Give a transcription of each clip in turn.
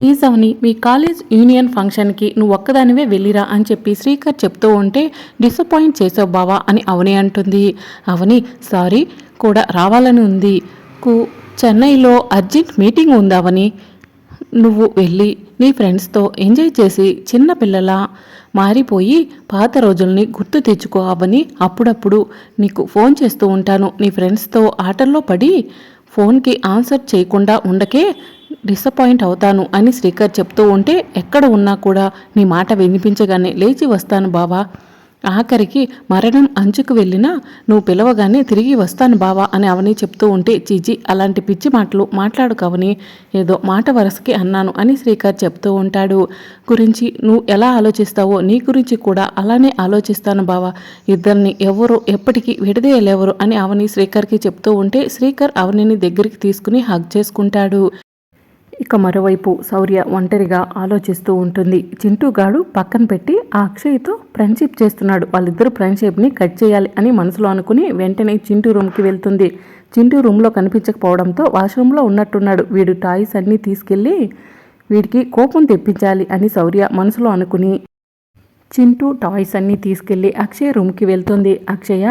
ఈ అవని మీ college union ఫంక్షన్కి నువ్వు ఒక్కదానివే వెళ్ళిరా అని చెప్పి శ్రీకర్ చెప్తూ ఉంటే డిసప్పాయింట్ చేసావు బావా అని అవని అంటుంది. అవని సారీ కూడా రావాలని ఉంది. కు చెన్నైలో అర్జెంట్ మీటింగ్ ఉందావని నువ్వు వెళ్ళి నీ ఫ్రెండ్స్తో ఎంజాయ్ చేసి చిన్నపిల్లల మారిపోయి పాత రోజుల్ని గుర్తు తెచ్చుకో అవని. అప్పుడప్పుడు నీకు ఫోన్ చేస్తూ ఉంటాను. నీ ఫ్రెండ్స్తో ఆటల్లో పడి ఫోన్కి ఆన్సర్ చేయకుండా ఉండకే డిసప్పాయింట్ అవుతాను అని శ్రీకర్ చెప్తూ ఉంటే ఎక్కడ ఉన్నా కూడా నీ మాట వినిపించగానే లేచి వస్తాను బావా. ఆఖరికి మరణం అంచుకు వెళ్ళినా నువ్వు పిలవగానే తిరిగి వస్తాను బావా అని అవని చెప్తూ ఉంటే చీచి అలాంటి పిచ్చి మాటలు మాట్లాడు కవని. ఏదో మాట వరసకి అన్నాను అని శ్రీకర్ చెప్తూ ఉంటాడు. గురించి నువ్వు ఎలా ఆలోచిస్తావో నీ గురించి కూడా అలానే ఆలోచిస్తాను బావా. ఇద్దరిని ఎవరు ఎప్పటికీ విడదీయలేవరు అని అవని శ్రీకర్కి చెప్తూ ఉంటే శ్రీకర్ అవనిని దగ్గరికి తీసుకుని హగ్ చేసుకుంటాడు. ఇక మరోవైపు శౌర్య ఒంటరిగా ఆలోచిస్తూ ఉంటుంది. చింటూగాడు పక్కన పెట్టి ఆ అక్షయ్తో ఫ్రెండ్షిప్ చేస్తున్నాడు. వాళ్ళిద్దరు ఫ్రెండ్షిప్ని కట్ చేయాలి అని మనసులో అనుకుని వెంటనే చింటూ రూమ్కి వెళ్తుంది. చింటూ రూమ్లో కనిపించకపోవడంతో వాష్రూమ్లో ఉన్నట్టున్నాడు. వీడు టాయ్స్ అన్నీ తీసుకెళ్ళి వీడికి కోపం తెప్పించాలి అని శౌర్య మనసులో అనుకుని చింటూ టాయ్స్ అన్నీ తీసుకెళ్ళి అక్షయ్ రూమ్కి వెళ్తుంది. అక్షయ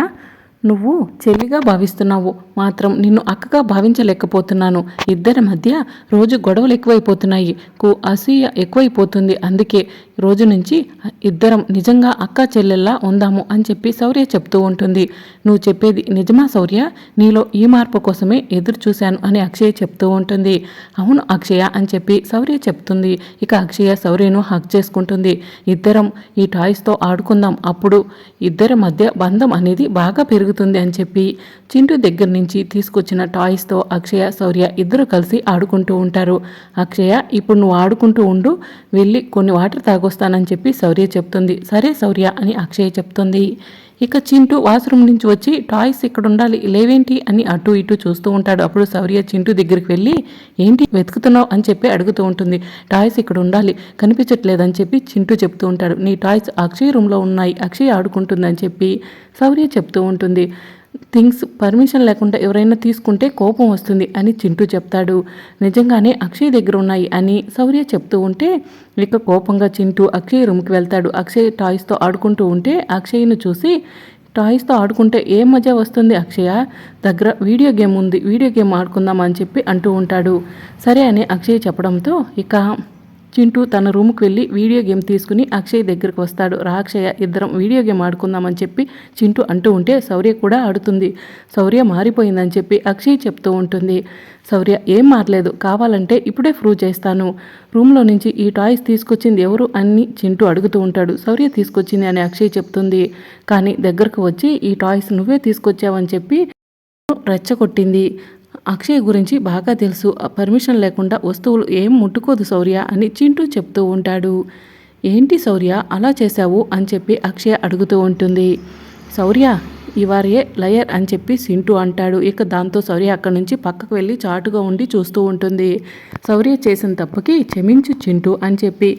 నువ్వు చెల్లిగా భావిస్తున్నావు. మాత్రం నిన్ను అక్కగా భావించలేకపోతున్నాను. ఇద్దరి మధ్య రోజు గొడవలు ఎక్కువైపోతున్నాయి. కు అసూయ ఎక్కువైపోతుంది. అందుకే రోజు నుంచి ఇద్దరం నిజంగా అక్క చెల్లెల్లా ఉందాము అని చెప్పి శౌర్య చెప్తూ ఉంటుంది. నువ్వు చెప్పేది నిజమా శౌర్య? నీలో ఈ మార్పు కోసమే ఎదురు చూశాను అని అక్షయ చెప్తూ ఉంటుంది. అవును అక్షయ అని చెప్పి శౌర్య చెప్తుంది. ఇక అక్షయ శౌర్యను హక్ చేసుకుంటుంది. ఇద్దరం ఈ టాయ్స్తో ఆడుకుందాం. అప్పుడు ఇద్దరి మధ్య బంధం అనేది బాగా పెరుగుతుంది అని చెప్పి చింటూ దగ్గర నుంచి తీసుకొచ్చిన టాయ్స్తో అక్షయ శౌర్య ఇద్దరు కలిసి ఆడుకుంటూ ఉంటారు. అక్షయ ఇప్పుడు నువ్వు ఆడుకుంటూ ఉండు వెళ్ళి కొన్ని వాటర్ తాగొస్తానని చెప్పి శౌర్య చెప్తుంది. సరే శౌర్య అని అక్షయ చెప్తుంది. ఇక చింటూ వాష్రూమ్ నుంచి వచ్చి టాయ్స్ ఇక్కడ ఉండాలి లేవేంటి? అని అటు ఇటు చూస్తూ ఉంటాడు. అప్పుడు సౌర్య చింటూ దగ్గరికి వెళ్ళి ఏంటి వెతుకుతున్నావు? అని చెప్పి అడుగుతూ ఉంటుంది. టాయ్స్ ఇక్కడ ఉండాలి కనిపించట్లేదని చెప్పి చింటూ చెప్తూ ఉంటాడు. నీ టాయ్స్ అక్షయ్ రూమ్లో ఉన్నాయి అక్షయ్ ఆడుకుంటుందని చెప్పి సౌర్య చెప్తూ ఉంటుంది. థింగ్స్ పర్మిషన్ లేకుండా ఎవరైనా తీసుకుంటే కోపం వస్తుంది అని చింటూ చెప్తాడు. నిజంగానే అక్షయ్ దగ్గర ఉన్నాయి అని శౌర్య చెప్తూ ఉంటే ఇక కోపంగా చింటూ అక్షయ్ రూమ్కి వెళ్తాడు. అక్షయ్ టాయ్స్తో ఆడుకుంటూ ఉంటే అక్షయ్ను చూసి టాయ్స్తో ఆడుకుంటే ఏం మజా వస్తుంది అక్షయ? దగ్గర వీడియో గేమ్ ఉంది వీడియో గేమ్ ఆడుకుందాం అని చెప్పి అంటూ ఉంటాడు. సరే అని అక్షయ్ చెప్పడంతో ఇక చింటూ తన రూమ్కి వెళ్ళి వీడియో గేమ్ తీసుకుని అక్షయ్ దగ్గరకు వస్తాడు. రాక్షయ్య ఇద్దరం వీడియో గేమ్ ఆడుకుందామని చెప్పి చింటూ అంటూ ఉంటే శౌర్య కూడా ఆడుతుంది. శౌర్య మారిపోయిందని చెప్పి అక్షయ్ చెప్తూ ఉంటుంది. శౌర్య ఏం మారలేదు? కావాలంటే ఇప్పుడే ప్రూవ్ చేస్తాను. రూమ్లో నుంచి ఈ టాయ్స్ తీసుకొచ్చింది ఎవరు? అని చింటూ అడుగుతూ ఉంటాడు. శౌర్య తీసుకొచ్చింది అని అక్షయ్ చెప్తుంది. కానీ దగ్గరకు వచ్చి ఈ టాయ్స్ నువ్వే తీసుకొచ్చావని చెప్పి రెచ్చగొట్టింది. అక్షయ్ గురించి బాగా తెలుసు. పర్మిషన్ లేకుండా వస్తువులు ఏం ముట్టుకోదు శౌర్య అని చింటూ చెప్తూ ఉంటాడు. ఏంటి శౌర్య అలా చేశావు? అని చెప్పి అక్షయ అడుగుతూ ఉంటుంది. శౌర్య ఇవారే లయర్ అని చెప్పి సింటు అంటాడు. ఇక దాంతో శౌర్య అక్కడి నుంచి పక్కకు వెళ్ళి చాటుగా ఉండి చూస్తూ ఉంటుంది. శౌర్య చేసిన తప్పుకి క్షమించు చింటూ అని చెప్పి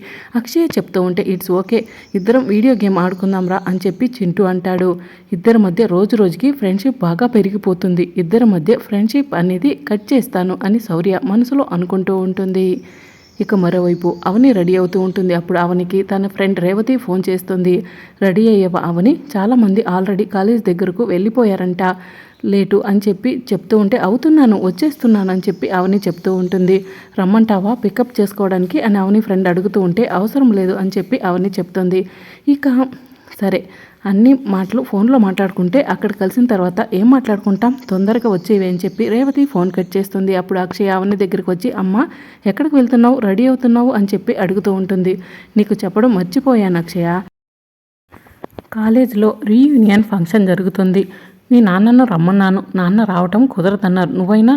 అక్షయ చెప్తూ ఉంటే ఇట్స్ ఓకే ఇద్దరం వీడియో గేమ్ ఆడుకుందాం రా అని చెప్పి చింటూ అంటాడు. ఇద్దరి మధ్య రోజు రోజుకి ఫ్రెండ్షిప్ బాగా పెరిగిపోతుంది. ఇద్దరి మధ్య ఫ్రెండ్షిప్ అనేది కట్ చేస్తాను అని శౌర్య మనసులో అనుకుంటూ ఉంటుంది. ఇక మరోవైపు అవని రెడీ అవుతూ ఉంటుంది. అప్పుడు అవనికి తన ఫ్రెండ్ రేవతి ఫోన్ చేస్తుంది. రెడీ అయ్యే అవని చాలామంది ఆల్రెడీ కాలేజ్ దగ్గరకు వెళ్ళిపోయారంట. లేటు అని చెప్పి చెప్తూ ఉంటే అవుతున్నాను వచ్చేస్తున్నాను అని చెప్పి అవని చెప్తూ ఉంటుంది. రమ్మంటావా? పికప్ చేసుకోవడానికి? అని అవని ఫ్రెండ్ అడుగుతూ ఉంటే అవసరం లేదు అని చెప్పి అవని చెప్తుంది. ఇక సరే అన్ని మాటలు ఫోన్లో మాట్లాడుకుంటే అక్కడ కలిసిన తర్వాత ఏం మాట్లాడుకుంటాం? తొందరగా వచ్చేవి అని చెప్పి రేవతి ఫోన్ కట్ చేస్తుంది. అప్పుడు అక్షయ అవని దగ్గరికి వచ్చి అమ్మ ఎక్కడికి వెళ్తున్నావు? రెడీ అవుతున్నావు? అని చెప్పి అడుగుతూ ఉంటుంది. నీకు చెప్పడం మర్చిపోయాను అక్షయ. కాలేజీలో రీయూనియన్ ఫంక్షన్ జరుగుతుంది. మీ నాన్నను రమ్మన్నాను. నాన్న రావటం కుదరదన్నారు. నువ్వైనా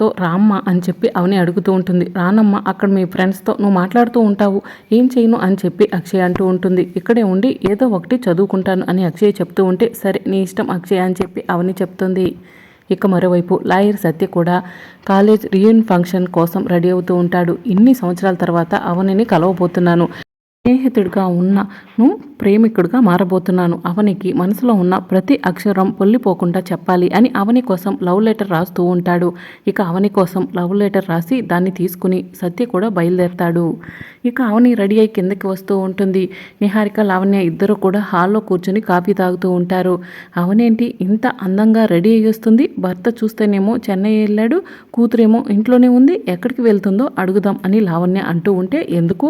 తో రామ్మ అని చెప్పి అవని అడుగుతూ ఉంటుంది. రానమ్మ అక్కడ మీ ఫ్రెండ్స్తో నువ్వు మాట్లాడుతూ ఉంటావు. ఏం చేయను అని చెప్పి అక్షయ్ అంటూ ఉంటుంది. ఇక్కడే ఉండి ఏదో ఒకటి చదువుకుంటాను అని అక్షయ్ చెప్తూ ఉంటే సరే నీ ఇష్టం అక్షయ్ అని చెప్పి అవని చెప్తుంది. ఇక మరోవైపు లాయర్ సత్య కూడా కాలేజ్ రియూన్ ఫంక్షన్ కోసం రెడీ అవుతూ ఉంటాడు. ఇన్ని సంవత్సరాల తర్వాత అవనిని కలవబోతున్నాను. స్నేహితుడిగా ఉన్నను ప్రేమికుడిగా మారబోతున్నాను. అవనికి మనసులో ఉన్న ప్రతి అక్షరం పొల్లిపోకుండా చెప్పాలి అని అవని కోసం లవ్ లెటర్ రాస్తూ ఉంటాడు. ఇక అవని కోసం లవ్ లెటర్ రాసి దాన్ని తీసుకుని సత్య కూడా బయలుదేరతాడు. ఇక అవని రెడీ అయి కిందకి వస్తూ ఉంటుంది. నిహారిక లావణ్య ఇద్దరు కూడా హాల్లో కూర్చుని కాఫీ తాగుతూ ఉంటారు. అవనేంటి ఇంత అందంగా రెడీ అయ్యి వస్తుంది? భర్త చూస్తేనేమో చెన్నై వెళ్ళాడు కూతురేమో ఇంట్లోనే ఉంది ఎక్కడికి వెళ్తుందో అడుగుదాం అని లావణ్య అంటూ ఉంటే ఎందుకు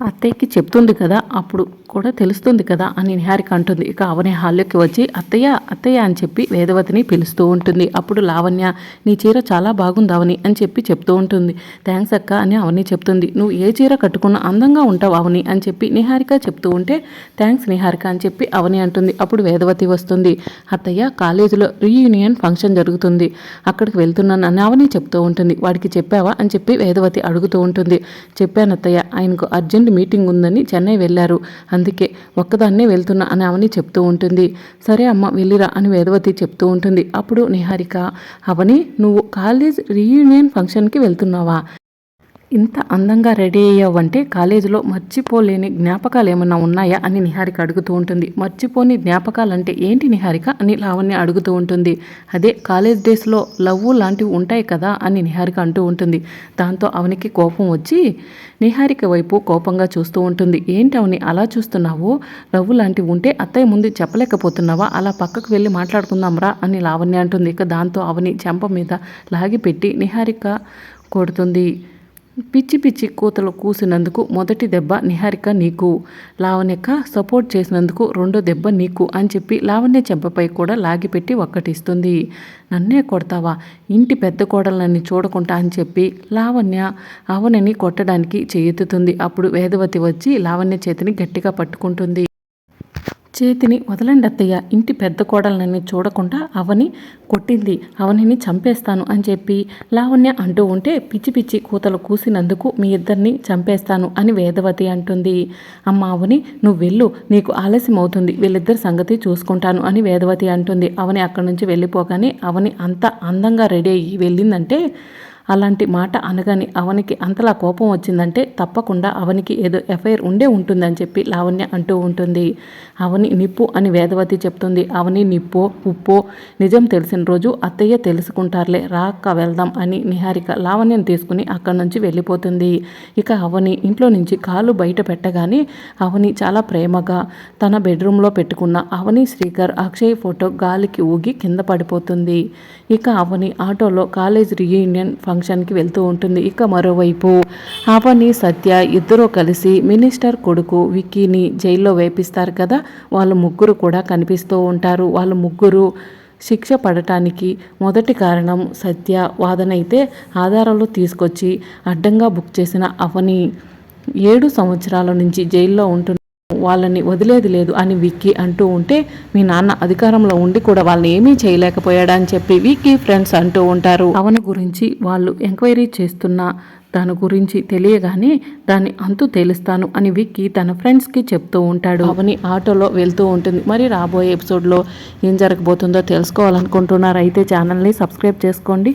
అత్తయ్యకి చెప్తుంది కదా అప్పుడు కూడా తెలుస్తుంది కదా అని నిహారిక అంటుంది. ఇక అవని హాల్లోకి వచ్చి అత్తయ్య అత్తయ్య అని చెప్పి వేదవతిని పిలుస్తూ ఉంటుంది. అప్పుడు లావణ్య నీ చీర చాలా బాగుంది అవని అని చెప్పి చెప్తూ ఉంటుంది. థ్యాంక్స్ అక్క అని అవని చెప్తుంది. నువ్వు ఏ చీర కట్టుకున్నా అందంగా ఉంటావు అవని అని చెప్పి నిహారిక చెప్తూ ఉంటే థ్యాంక్స్ నిహారిక అని చెప్పి అవని అంటుంది. అప్పుడు వేదవతి వస్తుంది. అత్తయ్య కాలేజీలో రీయూనియన్ ఫంక్షన్ జరుగుతుంది. అక్కడికి వెళ్తున్నాను అని అవని చెప్తూ ఉంటుంది. వాడికి చెప్పావా అని చెప్పి వేదవతి అడుగుతూ ఉంటుంది. చెప్పాను అత్తయ్య ఆయనకు అర్జెంట్ మీటింగ్ ఉందని చెన్నై వెళ్ళారు. అందుకే ఒక్కదాన్నే వెళ్తున్నా అని అవని చెప్తూ ఉంటుంది. సరే అమ్మ వెళ్ళిరా అని వేదవతి చెప్తూ ఉంటుంది. అప్పుడు నిహారిక అవని నువ్వు కాలేజ్ రీయూనియన్ ఫంక్షన్కి వెళ్తున్నావా? ఇంత అందంగా రెడీ అయ్యావంటే కాలేజీలో మర్చిపోలేని జ్ఞాపకాలు ఏమైనా ఉన్నాయా అని నిహారిక అడుగుతూ ఉంటుంది. మర్చిపోని జ్ఞాపకాలంటే ఏంటి నిహారిక అని లావణ్య అడుగుతూ ఉంటుంది. అదే కాలేజ్ డేస్లో లవ్ లాంటివి ఉంటాయి కదా అని నిహారిక అంటూ ఉంటుంది. దాంతో అవనికి కోపం వచ్చి నిహారిక వైపు కోపంగా చూస్తూ ఉంటుంది. ఏంటి అవని అలా చూస్తున్నావు? లవ్ లాంటివి ఉంటే అత్తయ్య ముందు చెప్పలేకపోతున్నావా? అలా పక్కకు వెళ్ళి మాట్లాడుకుందాంరా అని లావణ్య అంటుంది. ఇక దాంతో అవని చెంప మీద లాగిపెట్టి నిహారిక కొడుతుంది. పిచ్చి పిచ్చి కూతలు కూసినందుకు మొదటి దెబ్బ నిహారిక నీకు. లావణ్యక సపోర్ట్ చేసినందుకు రెండో దెబ్బ నీకు అని చెప్పి లావణ్య చెంపపై కూడా లాగిపెట్టి ఒక్కటిస్తుంది. నన్నే కొడతావా? ఇంటి పెద్ద కోడలని చూడకుండా అని చెప్పి లావణ్య అవనిని కొట్టడానికి చేయెత్తుతుంది. అప్పుడు వేదవతి వచ్చి లావణ్య చేతిని గట్టిగా పట్టుకుంటుంది. చేతిని వదలండి అత్తయ్య ఇంటి పెద్ద కోడలని చూడకుండా అవని కొట్టింది. అవనిని చంపేస్తాను అని చెప్పి లావణ్య అంటూ ఉంటే పిచ్చి పిచ్చి కూతలు కూసినందుకు మీ ఇద్దరిని చంపేస్తాను అని వేదవతి అంటుంది. అమ్మ అవని నువ్వు వెళ్ళు నీకు ఆలస్యం అవుతుంది. వీళ్ళిద్దరి సంగతి చూసుకుంటాను అని వేదవతి అంటుంది. అవని అక్కడి నుంచి వెళ్ళిపోగానే అవని అంత అందంగా రెడీ అయ్యి వెళ్ళిందంటే అలాంటి మాట అనగానే అవనికి అంతలా కోపం వచ్చిందంటే తప్పకుండా అవనికి ఏదో ఎఫ్ఐఆర్ ఉండే ఉంటుందని చెప్పి లావణ్య అంటూ ఉంటుంది. అవని నిప్పు అని వేదవతి చెప్తుంది. అవని నిప్పో ఉప్పో నిజం తెలిసిన రోజు అత్తయ్య తెలుసుకుంటారులే రాక్క వెళ్దాం అని నిహారిక లావణ్యం తీసుకుని అక్కడి నుంచి వెళ్ళిపోతుంది. ఇక అవని ఇంట్లో నుంచి కాలు బయట పెట్టగానే అవని చాలా ప్రేమగా తన బెడ్రూమ్లో పెట్టుకున్న అవని శ్రీకర్ అక్షయ్ ఫోటో గాలికి ఊగి కింద పడిపోతుంది. ఇక అవని ఆటోలో కాలేజ్ రీయూనియన్ ఫంక్షన్కి వెళ్తూ ఉంటుంది. ఇక మరోవైపు అవని సత్య ఇద్దరూ కలిసి మినిస్టర్ కొడుకు విక్కీని జైల్లో వేపిస్తారు కదా. వాళ్ళు ముగ్గురు కూడా కనిపిస్తూ ఉంటారు. వాళ్ళు ముగ్గురు శిక్ష పడటానికి మొదటి కారణం సత్య వాదన అయితే ఆధారాలు తీసుకొచ్చి అడ్డంగా బుక్ చేసిన అవని. ఏడు సంవత్సరాల నుంచి జైల్లో ఉంటుంది వాళ్ళని వదిలేది లేదు అని విక్కీ అంటూ ఉంటే మీ నాన్న అధికారంలో ఉండి కూడా వాళ్ళని ఏమీ చేయలేకపోయాడా? అని చెప్పి విక్కీ ఫ్రెండ్స్ అంటూ ఉంటారు. అవని గురించి వాళ్ళు ఎంక్వైరీ చేస్తున్న దాని గురించి తెలియగానే దాన్ని అంతు తేలుస్తాను అని విక్కీ తన ఫ్రెండ్స్కి చెప్తూ ఉంటాడు. అవని ఆటోలో వెళ్తూ ఉంటుంది. మరి రాబోయే ఎపిసోడ్లో ఏం జరగబోతుందో తెలుసుకోవాలనుకుంటున్నారు అయితే ఛానల్ని సబ్స్క్రైబ్ చేసుకోండి.